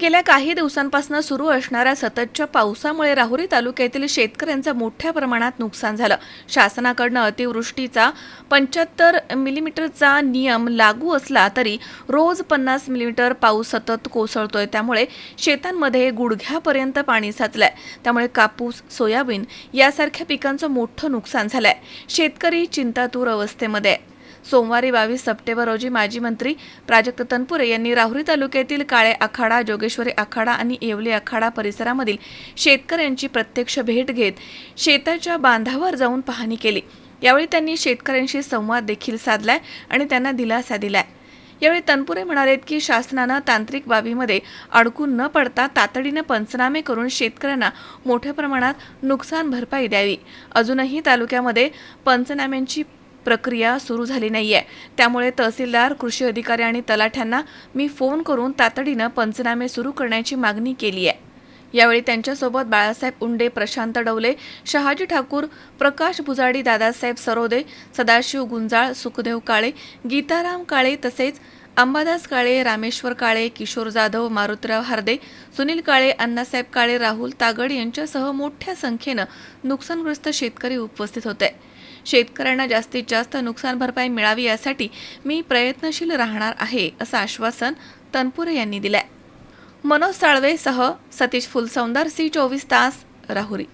गेल्या काही दिवसांपासून सुरू असणाऱ्या सततच्या पावसामुळे राहुरी तालुक्यातील शेतकऱ्यांचं मोठ्या प्रमाणात नुकसान झालं. शासनाकडनं अतिवृष्टीचा पंच्याहत्तर मिलीमीटरचा नियम लागू असला तरी रोज पन्नास मिलीमीटर पाऊस सतत कोसळतोय. त्यामुळे शेतांमध्ये गुडघ्यापर्यंत पाणी साचलंय. त्यामुळे कापूस सोयाबीन यासारख्या पिकांचं मोठं नुकसान झालंय. शेतकरी चिंतातूर अवस्थेमध्ये आहे. सोमवारी बावीस सप्टेंबर रोजी माजी मंत्री प्राजक्त तनपुरे यांनी राहुरी तालुक्यातील काळे आखाडा जोगेश्वरी आखाडा आणि येवले आखाडा परिसरामधील शेतकऱ्यांची प्रत्यक्ष भेट घेत शेताच्या बांधावर जाऊन पाहणी केली. यावेळी त्यांनी शेतकऱ्यांशी संवाद देखील साधलाय आणि त्यांना दिलासा दिलाय. यावेळी तनपुरे म्हणालेत की शासनानं तांत्रिक बाबीमध्ये अडकून न पडता तातडीनं पंचनामे करून शेतकऱ्यांना मोठ्या प्रमाणात नुकसान भरपाई द्यावी. अजूनही तालुक्यामध्ये पंचनाम्यांची प्रक्रिया सुरू झाली नाही आहे त्यामुळे तहसीलदार कृषी अधिकारी आणि तलाठ्यांना मी फोन करून तातडीनं पंचनामे सुरू करण्याची मागणी केली आहे. यावेळी त्यांच्यासोबत बाळासाहेब उंडे प्रशांत डवले शहाजी ठाकूर प्रकाश भुजाडी दादासाहेब सरोदे सदाशिव गुंजाळ सुखदेव काळे गीताराम काळे तसेच अंबादास काळे रामेश्वर काळे किशोर जाधव मारुतीराव हार्दे सुनील काळे अण्णासाहेब काळे राहुल तागड यांच्यासह मोठ्या संख्येनं नुकसानग्रस्त शेतकरी उपस्थित होते. शेतकऱ्यांना जास्तीत जास्त नुकसान भरपाई मिळावी यासाठी मी प्रयत्नशील राहणार आहे असं आश्वासन तनपुरे यांनी दिलंय. मनोज साळवेसह सतीश फुलसौंदर सी चोवीस तास राहुरी.